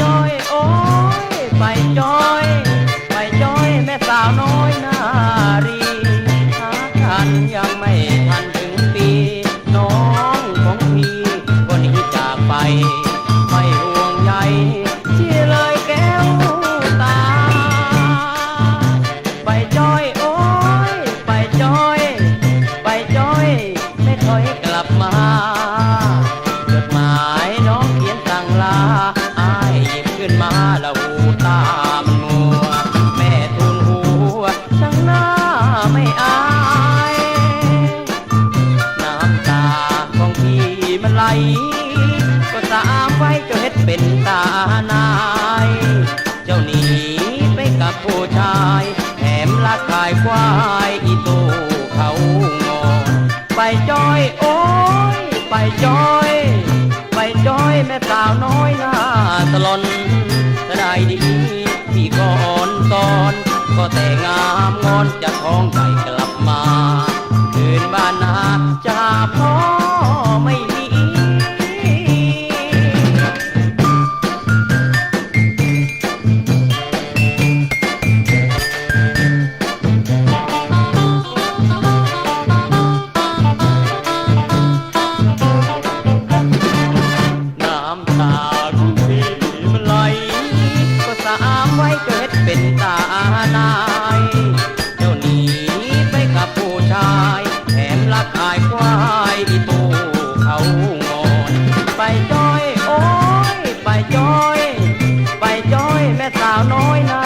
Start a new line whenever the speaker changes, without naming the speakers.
จ้อยโอ้ยไปจ้อย ไปจ้อยแม่สาวน้อยนารีหาทันยังไม่ทันถึงปี น้องของพี่ก็หนีจากไป นมาล้วหูตามนัวแม่ทูลหัวช่างหน้าไม่อาย น้ำตาของพี่มันไหล ก็ตามไว้เจ้าเฮ็ดเป็นตานาย เจ้าหนีไปกับผู้ชายแถมลักขายควายอีตูเขางอไปจอยโอ้ยไปจอย ก็แต่งามงอนจะท้องใหญ่กลับมาคืนบ้านนาจะพ่อไม่มีน้ำตา nói know.